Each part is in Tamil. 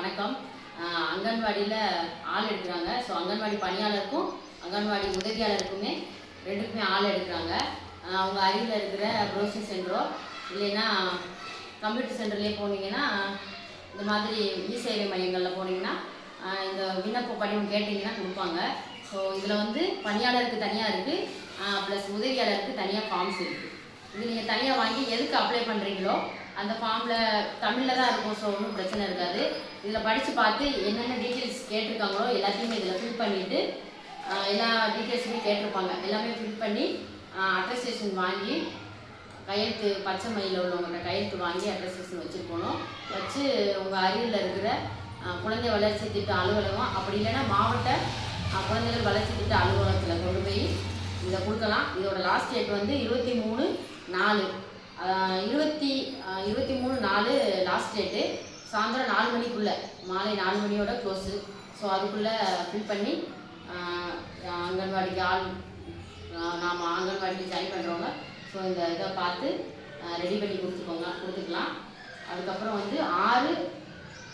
வணக்கம். அங்கன்வாடியில் ஆள் எடுக்கிறாங்க. ஸோ அங்கன்வாடி பணியாளருக்கும் அங்கன்வாடி உதவியாளருக்குமே ரெண்டுக்குமே ஆள் எடுக்கிறாங்க. அவங்க அருகில் இருக்கிற ப்ரௌசிங் சென்டரோ இல்லைன்னா கம்ப்யூட்டர் சென்டர்லேயே போனீங்கன்னா இந்த மாதிரி இ சேவை மையங்களில் போனீங்கன்னா இந்த விண்ணப்ப படிவம் கேட்டிங்கன்னா கொடுப்பாங்க. ஸோ இதில் வந்து பணியாளருக்கு தனியாக இருக்குது ப்ளஸ் உதவியாளருக்கு தனியாக ஃபார்ம்ஸ் இருக்குது இது நீங்கள் தனியாக வாங்கி எதுக்கு அப்ளை பண்ணுறீங்களோ அந்த ஃபார்மில் தமிழில் தான் இருக்கும் ஸோ ஒன்றும் பிரச்சனை இருக்காது. இதில் படித்து பார்த்து என்னென்ன டீட்டெயில்ஸ் கேட்டிருக்காங்களோ எல்லாத்தையுமே இதில் ஃபில் பண்ணிவிட்டு எல்லா டீட்டெயில்ஸுமே கேட்டிருப்பாங்க. எல்லாமே ஃபில் பண்ணி அட்டஸ்டேஷன் வாங்கி கையெழுத்து பச்சை மயில உள்ளவங்கள்ட்ட கையெழுத்து வாங்கி அட்டஸ்டேஷன் வச்சுருக்கணும். வச்சு உங்கள் அருகில் இருக்கிற குழந்தை வளர்ச்சி திட்ட அலுவலகம் அப்படி இல்லைன்னா மாவட்ட குழந்தைகள் வளர்ச்சி திட்ட அலுவலகத்தில் கொண்டு போய் இதை கொடுக்கலாம். இதோட லாஸ்ட் டேட் வந்து இருபத்தி மூணு நாலு. இருபத்தி இருபத்தி மூணு நாலு லாஸ்ட் டேட்டு சாயந்தரம் நாலு மணிக்குள்ளே. மாலை நாலு மணியோட க்ளோஸு ஸோ அதுக்குள்ளே ஃபில் பண்ணி அங்கன்வாடிக்கு ஆள் நாம் அங்கன்வாடிக்கு ஜாயின் பண்ணுறவங்க ஸோ இந்த இதை பார்த்து ரெடி பண்ணி கொடுத்துக்கோங்க. கொடுத்துக்கலாம். அதுக்கப்புறம் வந்து ஆறு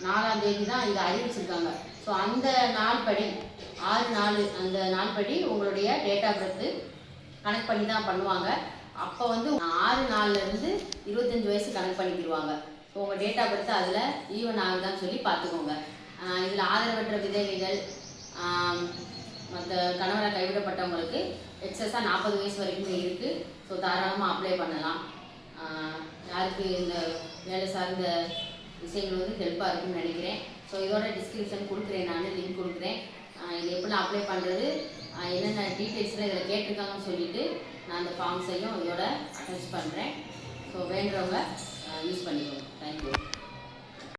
நாலாம் தேதி தான் இதை அறிவிச்சிருக்காங்க. ஸோ அந்த நாள் படி ஆறு நாலு அந்த நாள் படி உங்களுடைய டேட் ஆஃப் பர்த்து கனெக்ட் பண்ணி தான் பண்ணுவாங்க. அப்போ வந்து ஆறு நாள்லேருந்து இருபத்தஞ்சி வயசு கணக்கு பண்ணிக்கிடுவாங்க. இப்போ உங்கள் டேட் ஆஃப் பர்த் அதில் ஈவன் ஆகுதான்னு சொல்லி பார்த்துக்கோங்க இதில் ஆதரவற்ற விதவைகள் மற்ற கணவரை கைவிடப்பட்டவங்களுக்கு எக்ஸஸாக நாற்பது வயசு வரைக்கும் இருக்குது ஸோ தாராளமாக அப்ளை பண்ணலாம். யாருக்கு இந்த வேலை சார்ந்த விஷயங்கள் வந்து ஹெல்ப்பாக இருக்கும்னு நினைக்கிறேன். ஸோ இதோட டிஸ்கிரிப்ஷன் கொடுக்குறேன் நான் லிங்க் கொடுக்குறேன். இது எப்படிலாம் அப்ளை பண்ணுறது என்னென்ன டீட்டெயில்ஸ்லாம் இதில் கேட்டிருக்காங்கன்னு சொல்லிவிட்டு நான் அந்த ஃபார்ம்ஸையும் இதோட அட்டாச் பண்ணுறேன் ஸோ வேண்டுறவங்க யூஸ் பண்ணிக்கோங்க. Thank you